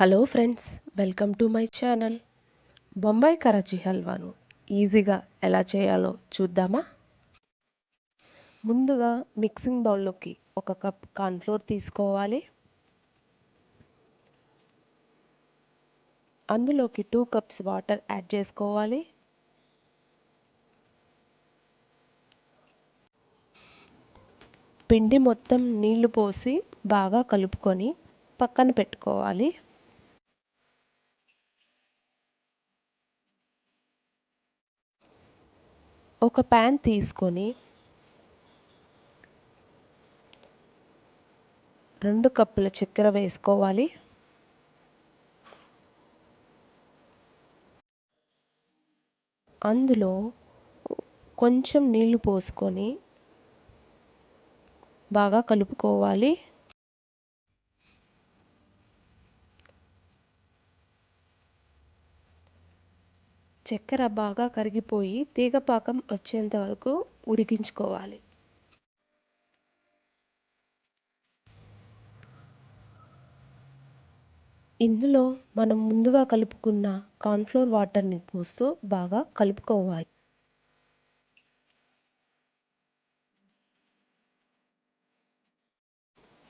Hello friends welcome to my channel Bombay Karachi హల్వాను ఈజీగా ఎలా చేయాలో చూద్దామా? ముందుగా మిక్సింగ్ బౌల్లోకి ఒక కప్ కార్న్ఫ్లోర్ తీసుకోవాలి. అందులోకి టూ కప్స్ వాటర్ యాడ్ చేసుకోవాలి. పిండి మొత్తం నీళ్ళు పోసి బాగా కలుపుకొని పక్కన పెట్టుకోవాలి. ఒక ప్యాన్ తీసుకొని రెండు కప్పుల చక్కెర వేసుకోవాలి. అందులో కొంచెం నీళ్ళు పోసుకొని బాగా కలుపుకోవాలి. చక్కెర బాగా కరిగిపోయి తీగపాకం వచ్చేంత వరకు ఉడికించుకోవాలి. ఇందులో మనం ముందుగా కలుపుకున్న కార్న్ఫ్లోర్ వాటర్ని పోస్తూ బాగా కలుపుకోవాలి.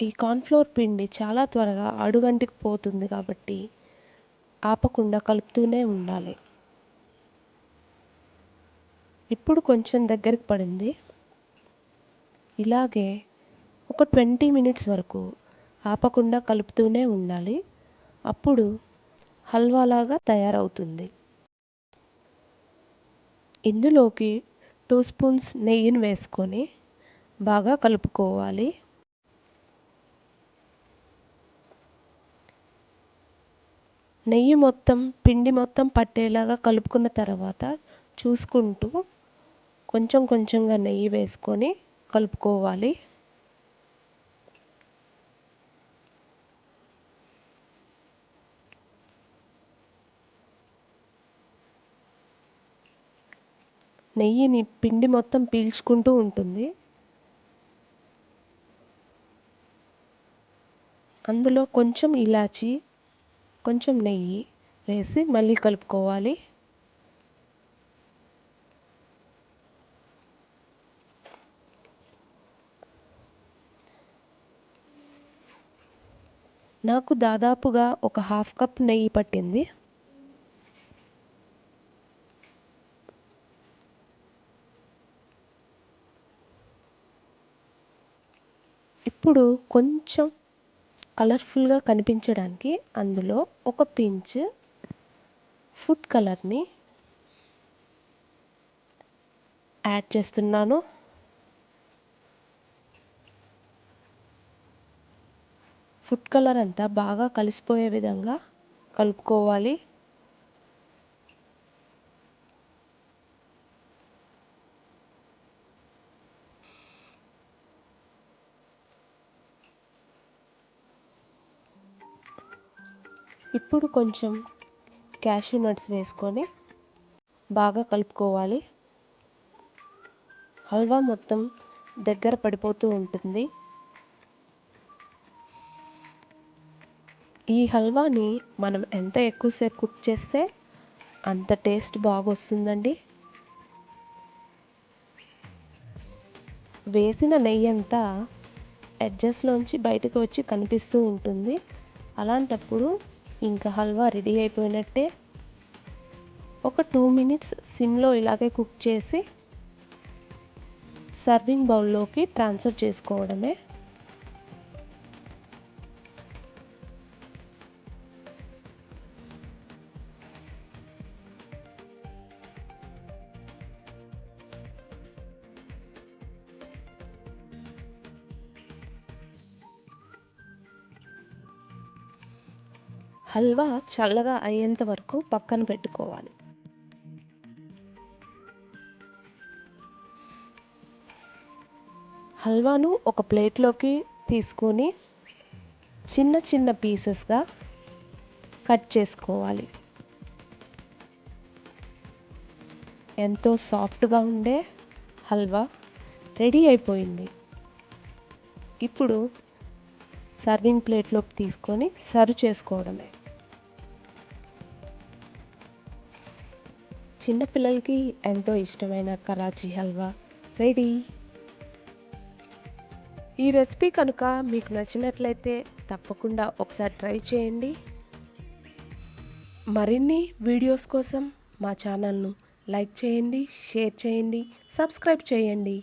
ఈ కార్న్ఫ్లోర్ పిండి చాలా త్వరగా అడుగంటికి పోతుంది కాబట్టి ఆపకుండా కలుపుతూనే ఉండాలి. ఇప్పుడు కొంచెం దగ్గరికి పడింది. ఇలాగే ఒక ట్వంటీ మినిట్స్ వరకు ఆపకుండా కలుపుతూనే ఉండాలి. అప్పుడు హల్వాలాగా తయారవుతుంది. ఇందులోకి టూ స్పూన్స్ నెయ్యిని వేసుకొని బాగా కలుపుకోవాలి. నెయ్యి మొత్తం పిండి మొత్తం పట్టేలాగా కలుపుకున్న తర్వాత చూసుకుంటూ కొంచెం కొంచెంగా నెయ్యి వేసుకొని కలుపుకోవాలి. నెయ్యిని పిండి మొత్తం పీల్చుకుంటూ ఉంటుంది. అందులో కొంచెం ఇలాచి కొంచెం నెయ్యి వేసి మళ్ళీ కలుపుకోవాలి. నాకు దాదాపుగా ఒక హాఫ్ కప్ నెయ్యి పట్టింది. ఇప్పుడు కొంచెం కలర్ఫుల్గా కనిపించడానికి అందులో ఒక పించ్ ఫుడ్ కలర్ని యాడ్ చేస్తున్నాను. ఫుడ్ కలర్ అంతా బాగా కలిసిపోయే విధంగా కలుపుకోవాలి. ఇప్పుడు కొంచెం క్యాషూ నట్స్ వేసుకొని బాగా కలుపుకోవాలి. హల్వా మొత్తం దగ్గర పడిపోతూ ఉంటుంది. ఈ హల్వాని మనం ఎంత ఎక్కువసేపు కుక్ చేస్తే అంత టేస్ట్ బాగా వస్తుందండి వేసిన నెయ్యి అంతా ఎడ్జస్ట్లోంచి బయటకు వచ్చి కనిపిస్తూ ఉంటుంది. అలాంటప్పుడు ఇంకా హల్వా రెడీ అయిపోయినట్టే ఒక టూ మినిట్స్ సిమ్లో ఇలాగే కుక్ చేసి సర్వింగ్ బౌల్లోకి ట్రాన్స్ఫర్ చేసుకోవడమే. హల్వా చల్లగా అయ్యేంత వరకు పక్కన పెట్టుకోవాలి. హల్వాను ఒక ప్లేట్లోకి తీసుకొని చిన్న చిన్న పీసెస్గా కట్ చేసుకోవాలి. ఎంతో సాఫ్ట్గా ఉండే హల్వా రెడీ అయిపోయింది. ఇప్పుడు సర్వింగ్ ప్లేట్లోకి తీసుకొని సర్వ్ చేసుకోవడమే. చిన్నపిల్లలకి ఎంతో ఇష్టమైన కరాచీ హల్వా. రెడీ. ఈ రెసిపీ కనుక మీకు నచ్చినట్లయితే తప్పకుండా ఒకసారి ట్రై చేయండి. మరిన్ని వీడియోస్ కోసం మా ఛానల్ను లైక్ చేయండి షేర్ చేయండి సబ్స్క్రైబ్ చేయండి.